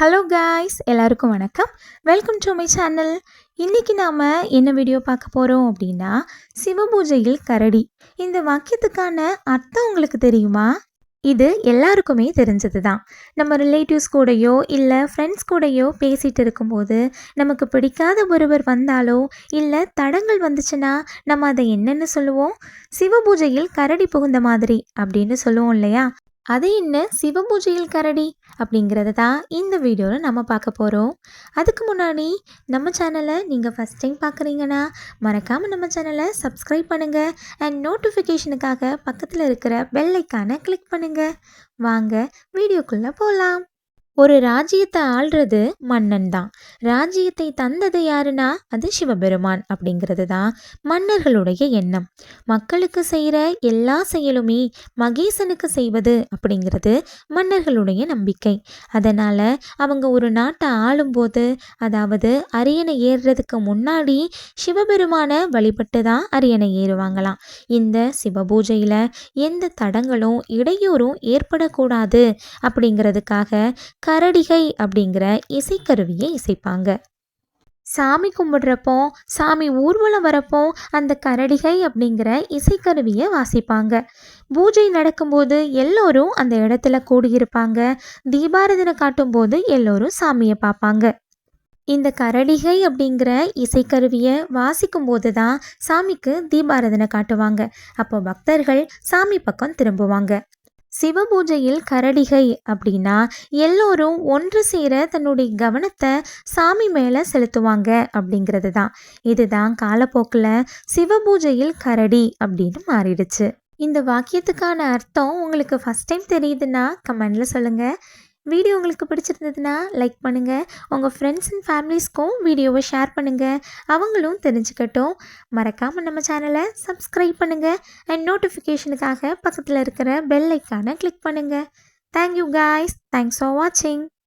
Hello guys எல்லாருக்கும் வணக்கம். Welcome to my channel இன்றைக்கி நாம் என்ன வீடியோ பார்க்க போகிறோம் அப்படின்னா சிவபூஜையில் கரடி. இந்த வாக்கியத்துக்கான அர்த்தம் உங்களுக்கு தெரியுமா? இது எல்லாருக்குமே தெரிஞ்சது தான் நம்ம ரிலேட்டிவ்ஸ் கூடயோ இல்லை ஃப்ரெண்ட்ஸ் கூடயோ பேசிகிட்டு இருக்கும்போது நமக்கு பிடிக்காத ஒருவர் வந்தாலோ இல்லை தடங்கள் வந்துச்சுன்னா நம்ம அதை என்னென்னு சொல்லுவோம்? சிவபூஜையில் கரடி புகுந்த மாதிரி அப்படின்னு சொல்லுவோம் இல்லையா? அது என்ன சிவபூஜையில் கரடி அப்படிங்கிறத தான் இந்த வீடியோவில் நம்ம பார்க்க போகிறோம் அதுக்கு முன்னாடி நம்ம சேனலை நீங்கள் ஃபஸ்ட் டைம் பார்க்குறீங்கன்னா மறக்காமல் நம்ம சேனலை சப்ஸ்கிரைப் பண்ணுங்கள் அண்ட் நோட்டிஃபிகேஷனுக்காக பக்கத்தில் இருக்கிற பெல் ஐக்கானை கிளிக் பண்ணுங்கள் வாங்க வீடியோக்குள்ளே போகலாம் ஒரு ராஜ்யத்தை ஆள்றது மன்னன் தான் ராஜ்யத்தை தந்தது யாருன்னா அது சிவபெருமான் அப்படிங்கிறது தான் மன்னர்களுடைய எண்ணம். மக்களுக்கு செய்கிற எல்லா செயலுமே மகேசனுக்கு செய்வது அப்படிங்கிறது மன்னர்களுடைய நம்பிக்கை. அதனால் அவங்க ஒரு நாட்டை ஆளும்போது அதாவது அரியணை ஏறுறதுக்கு முன்னாடி சிவபெருமானை வழிபட்டு தான் அரியணை ஏறுவாங்களாம். இந்த சிவபூஜையில் எந்த தடங்களும் இடையூறும் ஏற்படக்கூடாது அப்படிங்கிறதுக்காக கரடிகை அப்படிங்கிற இசைக்கருவியை இசைப்பாங்க. சாமி கும்பிடுறப்போ சாமி ஊர்வலம் வரப்போ அந்த கரடிகை அப்படிங்கிற இசைக்கருவியை வாசிப்பாங்க. பூஜை நடக்கும்போது எல்லோரும் அந்த இடத்துல கூடியிருப்பாங்க. தீபாரதனை காட்டும்போது எல்லோரும் சாமியை பார்ப்பாங்க. இந்த கரடிகை அப்படிங்கிற இசைக்கருவியை வாசிக்கும் போது தான் சாமிக்கு தீபாரதனை காட்டுவாங்க. அப்போ பக்தர்கள் சாமி பக்கம் திரும்புவாங்க. சிவபூஜையில் கரடிகை அப்படின்னா எல்லோரும் ஒன்று சேர தன்னுடைய கவனத்தை சாமி மேலே செலுத்துவாங்க அப்படிங்கிறது தான் இதுதான் காலப்போக்கில் சிவபூஜையில் கரடி அப்படின்னு மாறிடுச்சு. இந்த வாக்கியத்துக்கான அர்த்தம் உங்களுக்கு ஃபஸ்ட் டைம் தெரியுதுன்னா கமெண்டில் சொல்லுங்கள் வீடியோ உங்களுக்கு பிடிச்சிருந்ததுன்னா லைக் பண்ணுங்கள் உங்கள் ஃப்ரெண்ட்ஸ் அண்ட் ஃபேமிலிஸ்க்கும் வீடியோவை ஷேர் பண்ணுங்கள் அவங்களும் தெரிஞ்சுக்கட்டும். மறக்காமல் நம்ம சேனலை சப்ஸ்கிரைப் பண்ணுங்கள் அண்ட் நோட்டிஃபிகேஷனுக்காக பக்கத்தில் இருக்கிற பெல் ஐக்கானை கிளிக் பண்ணுங்கள் தேங்க்யூ காய்ஸ் தேங்க்ஸ் ஃபார் வாட்சிங்